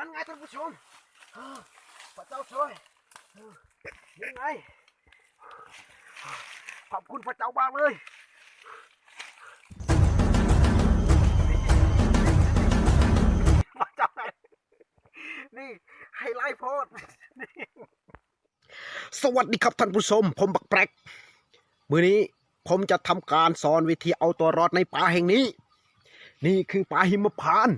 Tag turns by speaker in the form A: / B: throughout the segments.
A: นั่นไงท่านผู้ชมพระเจ้าช่วยยังไง ขอบคุณพระเจ้ามากเลยพระเจ้าไงนี่ไฮไลท์โพสสวัสดีครับท่านผู้ชม ผมบักแปลกมือนี้ผมจะทำการสอนวิธีเอาตัวรอดในป่าแห่งนี้ นี่คือป่าหิมพานต์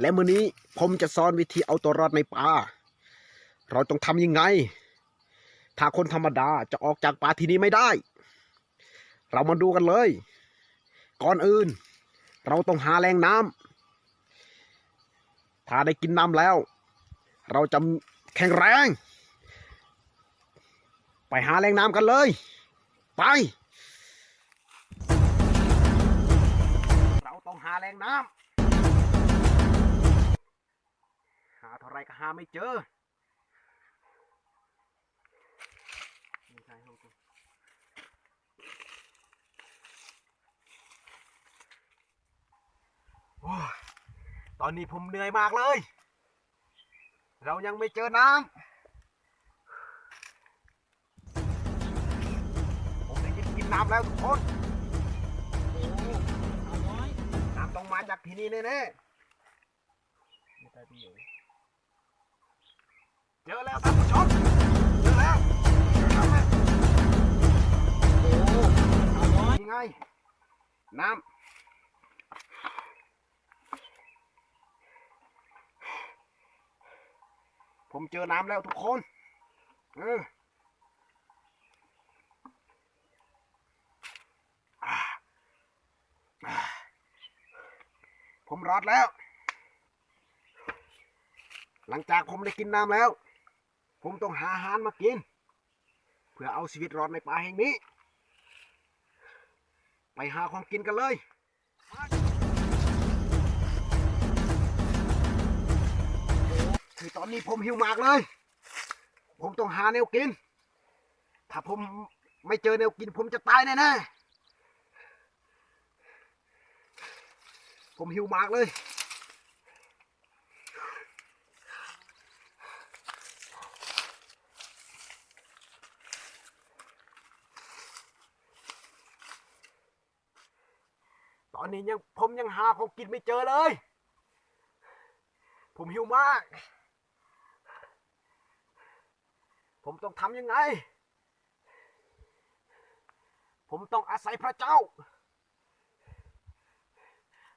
A: และมือนี้ผมจะสอนวิธีเอาตัวรอดในป่า เราต้องทำยังไง ถ้าคนธรรมดาจะออกจากป่าที่นี้ไม่ได้ เรามาดูกันเลย ก่อนอื่น เราต้องหาแหล่งน้ำถ้าได้กินน้ำแล้ว เราจะแข็งแรง ไปหาแหล่งน้ำกันเลย ไป เราต้องหาแหล่งน้ำ หาเท่าไรก็หาไม่เจอนี่ใช่ห้องกูตอนนี้ผมเหนื่อยมากเลย เรายังไม่เจอน้ำ ผมได้ยินกินน้ำแล้วทุกคนน้ำต้องมาจากที่นี่แน่ๆไม่ได้ไปอยู่ เจอแล้วท่านผู้ชมเจอแล้วเจอแล้วโอ้ยนี่ไง น้ำ ผมเจอน้ำแล้วทุกคน เออผมรอดแล้ว หลังจากผมได้กินน้ำแล้ว ผมต้องหาอาหารมากิน เพื่อเอาชีวิตรอดในป่าแห่งนี้ ไปหาของกินกันเลยคือตอนนี้ผมหิวมากเลย ผมต้องหาแนวกิน ถ้าผมไม่เจอแนวกินผมจะตายแน่ๆผมหิวมากเลย อนนี้ยังผมยังหาของกินไม่เจอเลย ผมหิวมาก ผมต้องทำยังไง ผมต้องอาศัยพระเจ้า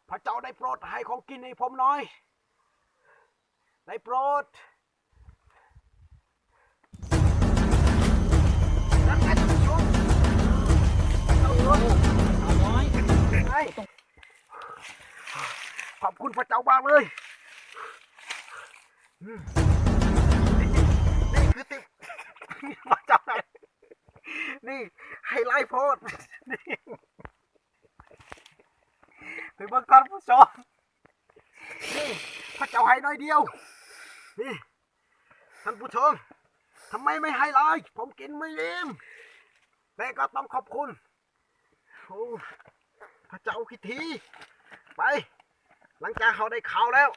A: พระเจ้าได้โปรดให้ของกินให้ผมหน่อย ได้โปรดนั่นไงท่านผู้ชมเอาเลยเอาน้อยไง ขอบคุณพระเจ้ามากเลยนี่คือติปมาจากไหนนี่ไฮไลท์โพสนี่ไปเบิ่งก่อนผู้ชมนี่พระเจ้าให้น้อยเดียว นี่ท่านผู้ชมทำไมไม่ไฮไลท์ผมกินไม่อิ่มแต่ก็ต้องขอบคุณโอ้พระเจ้าคิดทีไป หลังจากเขาได้ข่าวแล้ว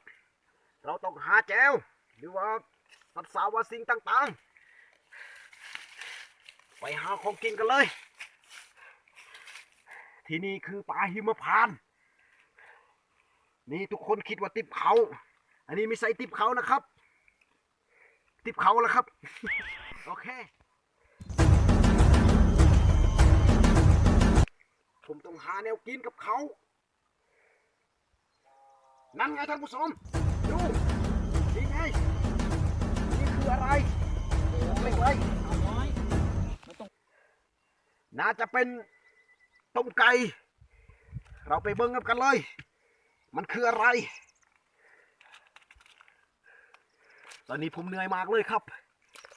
A: เราต้องหาแจวหรือว่าสัตว์สาวาสิ่งต่างๆ ไปหาของกินกันเลย ที่นี่คือป่าหิมพานต์นี่ทุกคนคิดว่าติบเขา อันนี้ไม่ใช่ติบเขานะครับ ติบเขาแล้วครับ โอเค ผมต้องหาแนวกินกับเขา นั่นไงท่านผู้ชมดูนี่ไงนี่คืออะไรโอ้ไม่ไกเอาน้อยน่าจะเป็นต้มไก่ เราไปเบิ่งกันเลย มันคืออะไร ตอนนี้ผมเหนื่อยมากเลยครับ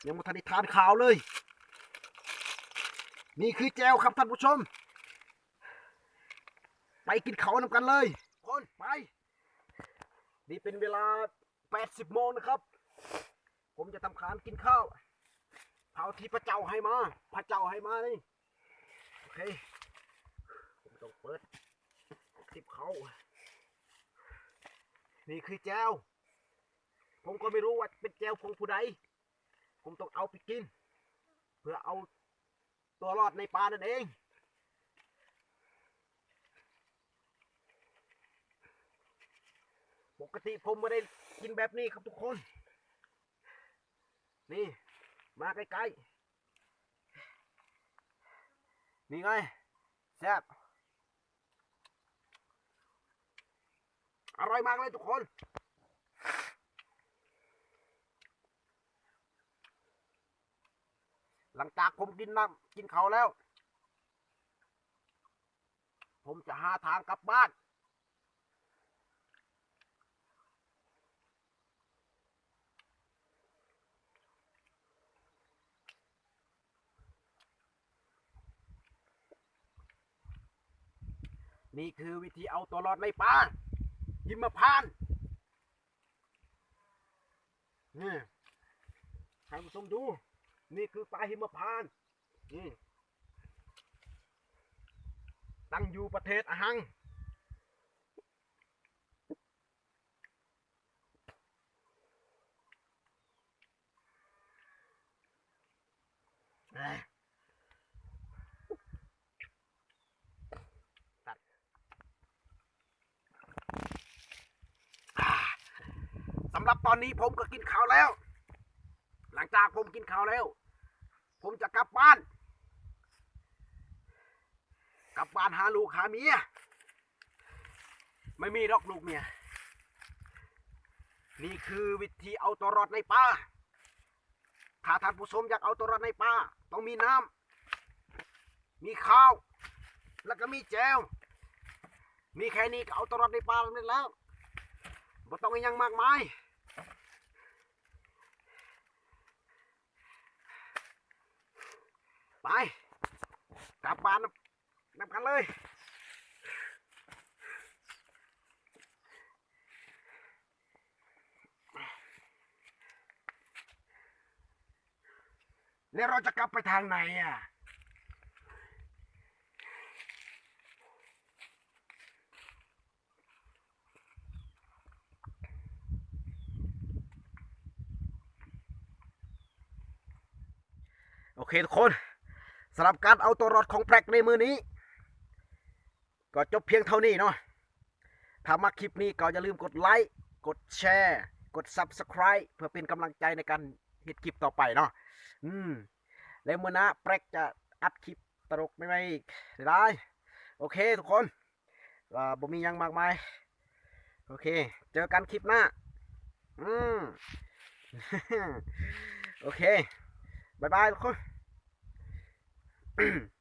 A: ยังม่ทันได้ทานข้าวเลย นี่คือแจวครับท่านผู้ชม ไปกินเขาวนำกันเลย คนไป นี่เป็นเวลา 80โมงนะครับ ผมจะทำคานกินข้าวข้าที่พระเจ้าให้มา พระเจ้าให้มานี่ โอเค ผมต้องเปิดคลิปเขา นี่คือแจวผมก็ไม่รู้ว่าเป็นแจวของผู้ใด ผมต้องเอาไปกิน เพื่อเอาตัวรอดในป่านั่นเอง ปกติผมไม่ได้กินแบบนี้ครับทุกคน นี่ มาใกล้ๆ นี่ไงแซ่บอร่อยมากเลยทุกคน หลังจากผมกินน้ำกินเขาแล้ว ผมจะหาทางกลับบ้าน นี่คือวิธีเอาตัวรอดในป่าหิมพานนี่ให้ผู้ชมดู นี่คือป่าหิมพานต์นี่ตั้งอยู่ประเทศอหังเอ้ยตัดอ่าสำหรับต อนนี้ผมก็กินข้าวแล้ว หลังจากผมกินข้าวแล้ว ผมจะกลับบ้าน กลับบ้านหาลูกหาเมียไม่มีดอกลูกเมียนี่คือวิธีเอาตัวรอดในป่าถ้าท่านผู้ชมอยากเอาตัวรอดในป่าต้องมีน้ำมีข้าว แล้วก็มีแจวมีแค่นี้ก็เอาตัวรอดในป่าแล้วแล้วบ่ต้องอยังมากมาย ไปกลับบ้านนะนำกันเลยแล้วเราจะกลับไปทางไหนอะโอเคทุกคนำหรับการเอาตัวรอดของแปลกในมือนี้ ก็จบเพียงเท่านี้เนาะถ้ามาคลิปนี้ก็อย่าลืมกดไลค์ กดแชร์ กด Subscribe เพื่อเป็นกำลังใจในการเฮ็ดคลิปต่อไปเนาะอืมแล้วมือหนะแปลกจะอัดคลิปตลกไม่ไม่ได้โอเคทุกคนอ่าบ่มียังมากมายโอเค เจอกันคลิปหน้า อืม โอเค บายบายทุกคน mm